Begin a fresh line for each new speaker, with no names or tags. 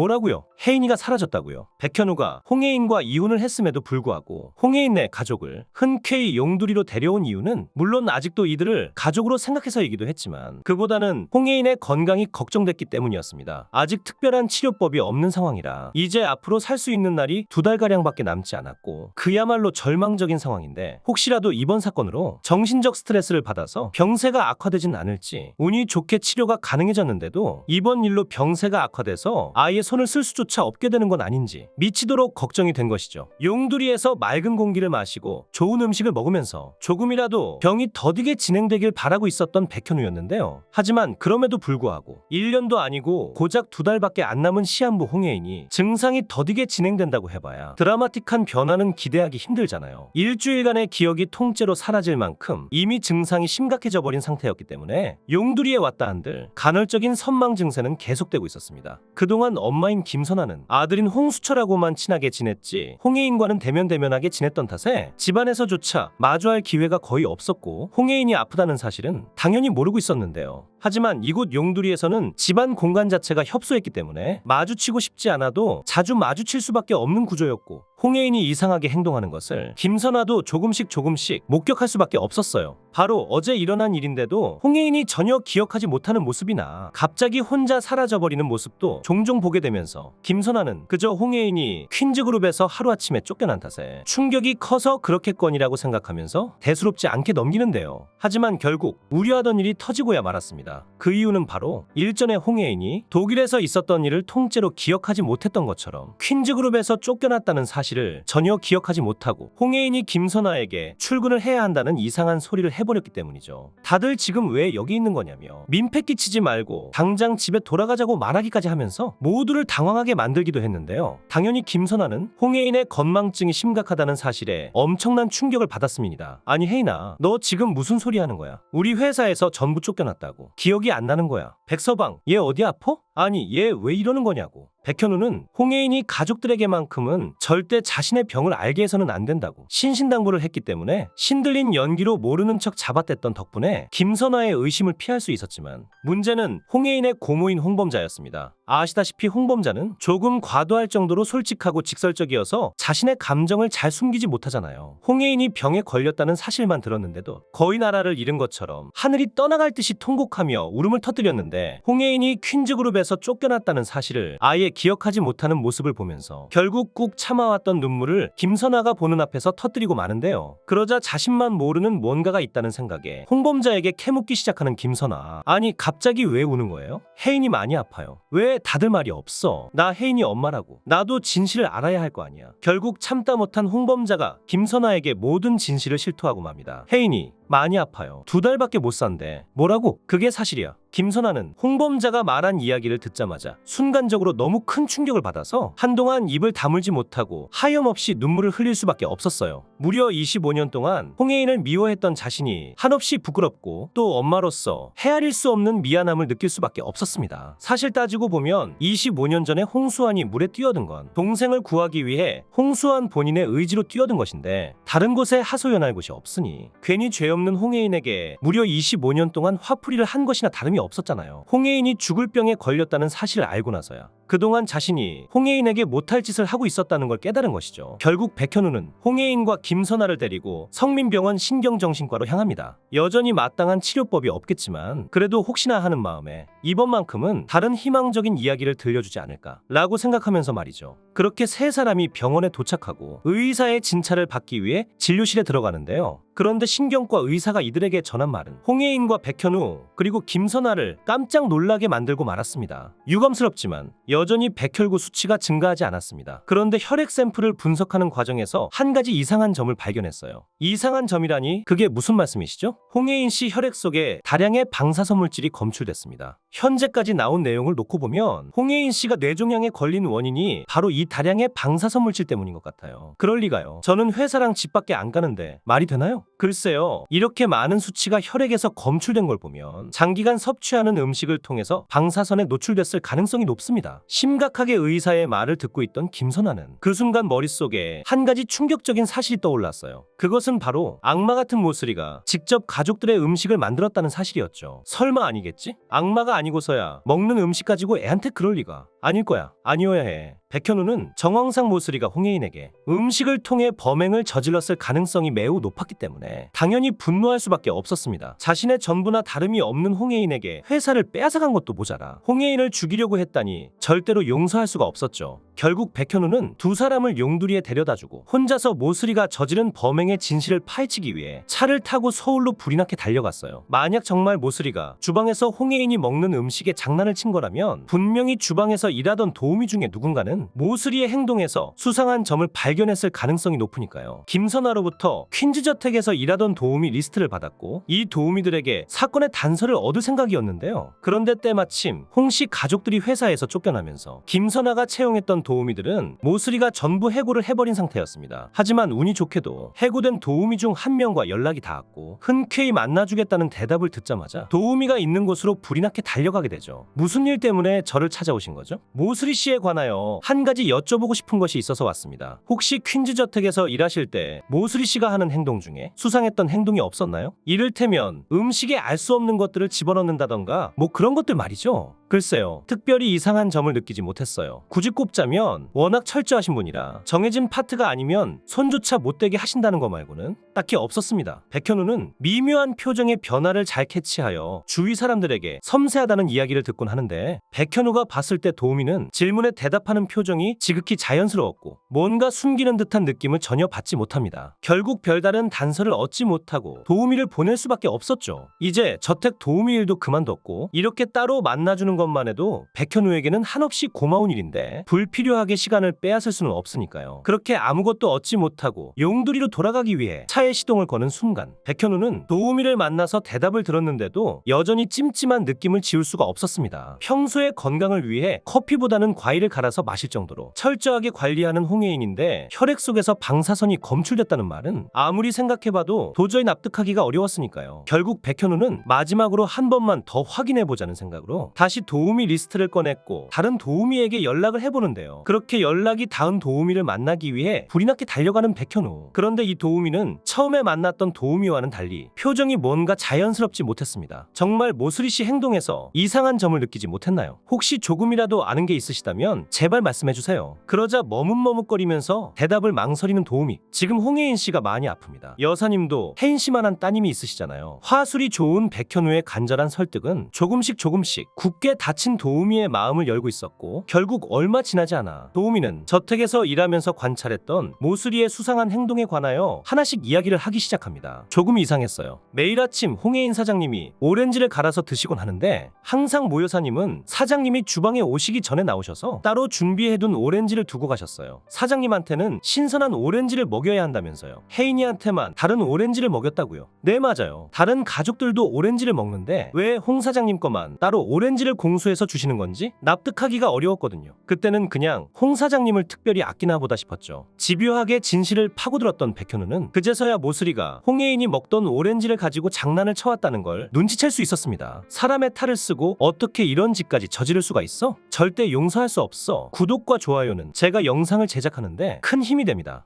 뭐라고요? 혜인이가 사라졌다고요. 백현우가 홍혜인과 이혼을 했음에도 불구하고 홍혜인 네 가족을 흔쾌히 용두리로 데려온 이유는 물론 아직도 이들을 가족으로 생각해서이기도 했지만 그보다는 홍혜인의 건강이 걱정됐기 때문이었습니다. 아직 특별한 치료법이 없는 상황이라 이제 앞으로 살 수 있는 날이 두 달가량밖에 남지 않았고 그야말로 절망적인 상황인데 혹시라도 이번 사건으로 정신적 스트레스를 받아서 병세가 악화되진 않을지 운이 좋게 치료가 가능해졌는데도 이번 일로 병세가 악화돼서 아예 손을 쓸 수조차 없게 되는 건 아닌지 미치도록 걱정이 된 것이죠. 용두리에서 맑은 공기를 마시고 좋은 음식을 먹으면서 조금이라도 병이 더디게 진행되길 바라고 있었던 백현우였는데요. 하지만 그럼에도 불구하고 1년도 아니고 고작 두 달밖에 안 남은 시한부 홍혜인이 증상이 더디게 진행된다고 해봐야 드라마틱한 변화는 기대하기 힘들잖아요. 일주일간의 기억이 통째로 사라질 만큼 이미 증상이 심각해져 버린 상태였기 때문에 용두리에 왔다 한들 간헐적인 선망 증세는 계속되고 있었습니다. 그동안 엄마 인 김선아는 아들인 홍수철하고만 친하게 지냈지 홍혜인과는 대면대면하게 지냈던 탓에 집안에서조차 마주할 기회가 거의 없었고 홍혜인이 아프다는 사실은 당연히 모르고 있었는데요. 하지만 이곳 용두리에서는 집안 공간 자체가 협소했기 때문에 마주치고 싶지 않아도 자주 마주칠 수밖에 없는 구조였고 홍혜인이 이상하게 행동하는 것을 김선아도 조금씩 조금씩 목격할 수밖에 없었어요. 바로 어제 일어난 일인데도 홍혜인이 전혀 기억하지 못하는 모습이나 갑자기 혼자 사라져버리는 모습도 종종 보게 되면서 김선아는 그저 홍혜인이 퀸즈그룹에서 하루아침에 쫓겨난 탓에 충격이 커서 그렇겠거니라고 생각하면서 대수롭지 않게 넘기는데요. 하지만 결국 우려하던 일이 터지고야 말았습니다. 그 이유는 바로 일전에 홍혜인이 독일에서 있었던 일을 통째로 기억하지 못했던 것처럼 퀸즈그룹에서 쫓겨났다는 사실을 전혀 기억하지 못하고 홍혜인이 김선아에게 출근을 해야 한다는 이상한 소리를 해버렸기 때문이죠. 다들 지금 왜 여기 있는 거냐며 민폐 끼치지 말고 당장 집에 돌아가자고 말하기까지 하면서 모두를 당황하게 만들기도 했는데요. 당연히 김선아는 홍혜인의 건망증이 심각하다는 사실에 엄청난 충격을 받았습니다. 아니 혜인아 너 지금 무슨 소리 하는 거야? 우리 회사에서 전부 쫓겨났다고 기억이 안 나는 거야. 백서방 얘 어디 아파? 아니 얘 왜 이러는 거냐고. 백현우는 홍혜인이 가족들에게만큼은 절대 자신의 병을 알게 해서는 안 된다고 신신당부를 했기 때문에 신들린 연기로 모르는 척 잡아댔던 덕분에 김선아의 의심을 피할 수 있었지만 문제는 홍혜인의 고모인 홍범자였습니다. 아시다시피 홍범자는 조금 과도할 정도로 솔직하고 직설적이어서 자신의 감정을 잘 숨기지 못하잖아요. 홍혜인이 병에 걸렸다는 사실만 들었는데도 거의 나라를 잃은 것처럼 하늘이 떠나갈 듯이 통곡하며 울음을 터뜨렸는데 홍혜인이 퀸즈그룹에서 쫓겨났다는 사실을 아예 기억하지 못하는 모습을 보면서 결국 꾹 참아왔던 눈물을 김선아가 보는 앞에서 터뜨리고 마는데요. 그러자 자신만 모르는 뭔가가 있다는 생각에 홍범자에게 캐묻기 시작하는 김선아. 아니 갑자기 왜 우는 거예요? 혜인이 많이 아파요. 왜 다들 말이 없어? 나 혜인이 엄마라고. 나도 진실을 알아야 할 거 아니야. 결국 참다 못한 홍범자가 김선아에게 모든 진실을 실토하고 맙니다. 혜인이 많이 아파요. 두 달밖에 못 산대. 뭐라고? 그게 사실이야. 김선아는 홍범자가 말한 이야기를 듣자마자 순간적으로 너무 큰 충격을 받아서 한동안 입을 다물지 못하고 하염없이 눈물을 흘릴 수밖에 없었어요. 무려 25년 동안 홍혜인을 미워했던 자신이 한없이 부끄럽고 또 엄마로서 헤아릴 수 없는 미안함을 느낄 수밖에 없었습니다. 사실 따지고 보면 25년 전에 홍수환이 물에 뛰어든 건 동생을 구하기 위해 홍수환 본인의 의지로 뛰어든 것인데 다른 곳에 하소연할 곳이 없으니 괜히 죄 없는 홍혜인에게 무려 25년 동안 화풀이를 한 것이나 다름이 없었잖아요. 홍혜인이 죽을 병에 걸렸다는 사실을 알고 나서야 그동안 자신이 홍혜인에게 못할 짓을 하고 있었다는 걸 깨달은 것이죠. 결국 백현우는 홍혜인과 김선아를 데리고 성민병원 신경정신과로 향합니다. 여전히 마땅한 치료법이 없겠지만 그래도 혹시나 하는 마음에 이번만큼은 다른 희망적인 이야기를 들려주지 않을까 라고 생각하면서 말이죠. 그렇게 세 사람이 병원에 도착하고 의사의 진찰을 받기 위해 진료실에 들어가는데요. 그런데 신경과 의사가 이들에게 전한 말은 홍혜인과 백현우 그리고 김선아를 깜짝 놀라게 만들고 말았습니다. 유감스럽지만 여전히 백혈구 수치가 증가하지 않았습니다. 그런데 혈액 샘플을 분석하는 과정에서 한 가지 이상한 점을 발견했어요. 이상한 점이라니 그게 무슨 말씀이시죠? 홍혜인 씨 혈액 속에 다량의 방사선 물질이 검출됐습니다. 현재까지 나온 내용을 놓고 보면 홍혜인 씨가 뇌종양에 걸린 원인이 바로 이 다량의 방사선 물질 때문인 것 같아요. 그럴 리가요. 저는 회사랑 집 밖에 안 가는데 말이 되나요? 글쎄요. 이렇게 많은 수치가 혈액에서 검출된 걸 보면 장기간 섭취하는 음식을 통해서 방사선에 노출됐을 가능성이 높습니다. 심각하게 의사의 말을 듣고 있던 김선아는 그 순간 머릿속에 한 가지 충격적인 사실이 떠올랐어요. 그것은 바로 악마 같은 모슬이가 직접 가족들의 음식을 만들었다는 사실이었죠. 설마 아니겠지? 악마가 아니고서야 먹는 음식 가지고 애한테 그럴 리가. 아닐 거야. 아니어야 해. 백현우는 정황상 모슬이가 홍혜인에게 음식을 통해 범행을 저질렀을 가능성이 매우 높았기 때문에 당연히 분노할 수밖에 없었습니다. 자신의 전부나 다름이 없는 홍혜인에게 회사를 빼앗아간 것도 모자라 홍혜인을 죽이려고 했다니 절대로 용서할 수가 없었죠. 결국 백현우는 두 사람을 용두리에 데려다주고 혼자서 모슬이가 저지른 범행의 진실을 파헤치기 위해 차를 타고 서울로 불이 나게 달려갔어요. 만약 정말 모슬이가 주방에서 홍혜인이 먹는 음식에 장난을 친 거라면 분명히 주방에서 일하던 도우미 중에 누군가는 모슬이의 행동에서 수상한 점을 발견했을 가능성이 높으니까요. 김선아로부터 퀸즈 저택에서 일하던 도우미 리스트를 받았고 이 도우미들에게 사건의 단서를 얻을 생각이었는데요. 그런데 때마침 홍 씨 가족들이 회사에서 쫓겨나면서 김선아가 채용했던 도우미들은 모슬이가 전부 해고를 해버린 상태였습니다. 하지만 운이 좋게도 해고된 도우미 중 한 명과 연락이 닿았고 흔쾌히 만나주겠다는 대답을 듣자마자 도우미가 있는 곳으로 불이 나게 달려가게 되죠. 무슨 일 때문에 저를 찾아오신 거죠? 모슬이 씨에 관하여 한 가지 여쭤보고 싶은 것이 있어서 왔습니다. 혹시 퀸즈 저택에서 일하실 때 모슬이 씨가 하는 행동 중에 수상했던 행동이 없었나요? 이를테면 음식에 알 수 없는 것들을 집어넣는다던가 뭐 그런 것들 말이죠. 글쎄요. 특별히 이상한 점을 느끼지 못했어요. 굳이 꼽자면 워낙 철저하신 분이라 정해진 파트가 아니면 손조차 못 대게 하신다는 거 말고는 딱히 없었습니다. 백현우는 미묘한 표정의 변화를 잘 캐치하여 주위 사람들에게 섬세하다는 이야기를 듣곤 하는데 백현우가 봤을 때 도우미는 질문에 대답하는 표정이 지극히 자연스러웠고 뭔가 숨기는 듯한 느낌을 전혀 받지 못합니다. 결국 별다른 단서를 얻지 못하고 도우미를 보낼 수밖에 없었죠. 이제 저택 도우미 일도 그만뒀고 이렇게 따로 만나주는 것만 해도 백현우에게는 한없이 고마운 일인데 불필요하게 시간을 빼앗을 수는 없으니까요. 그렇게 아무것도 얻지 못하고 용두리로 돌아가기 위해 차에 시동을 거는 순간 백현우는 도우미를 만나서 대답을 들었는데도 여전히 찜찜한 느낌을 지울 수가 없었습니다. 평소의 건강을 위해 커피보다는 과일을 갈아서 마실 정도로 철저하게 관리하는 홍혜인인데 혈액 속에서 방사선이 검출됐다는 말은 아무리 생각해봐도 도저히 납득하기가 어려웠으니까요. 결국 백현우는 마지막으로 한 번만 더 확인해보자는 생각으로 다시 도우미 리스트를 꺼냈고 다른 도우미에게 연락을 해보는데요. 그렇게 연락이 닿은 도우미를 만나기 위해 불이 나게 달려가는 백현우. 그런데 이 도우미는 처음에 만났던 도우미와는 달리 표정이 뭔가 자연스럽지 못했습니다. 정말 모슬이 씨 행동에서 이상한 점을 느끼지 못했나요? 혹시 조금이라도 아는 게 있으시다면 제발 말씀해주세요. 그러자 머뭇머뭇거리면서 대답을 망설이는 도우미. 지금 홍혜인 씨가 많이 아픕니다. 여사님도 혜인 씨만한 따님이 있으시잖아요. 화술이 좋은 백현우의 간절한 설득은 조금씩 조금씩 굳게 닫힌 도우미의 마음을 열고 있었고 결국 얼마 지나지 않아 도우미는 저택에서 일하면서 관찰했던 모슬이의 수상한 행동에 관하여 하나씩 이야기를 하기 시작합니다. 조금 이상했어요. 매일 아침 홍혜인 사장님이 오렌지를 갈아서 드시곤 하는데 항상 모 여사님은 사장님이 주방에 오시기 전에 나오셔서 따로 준비해둔 오렌지를 두고 가셨어요. 사장님한테는 신선한 오렌지를 먹여야 한다면서요. 혜인이한테만 다른 오렌지를 먹였다고요. 네 맞아요. 다른 가족들도 오렌지를 먹는데 왜 홍 사장님 거만 따로 오렌지를 공수해서 주시는 건지 납득하기가 어려웠거든요. 그때는 그냥 홍 사장님을 특별히 아끼나 보다 싶었죠. 집요하게 진실을 파고들었던 백현우는 그제서야 모슬이가 홍혜인이 먹던 오렌지를 가지고 장난을 쳐왔다는 걸 눈치챌 수 있었습니다. 사람의 탈을 쓰고 어떻게 이런 짓까지 저지를 수가 있어? 절대 용서할 수 없어. 구독과 좋아요는 제가 영상을 제작하는데 큰 힘이 됩니다.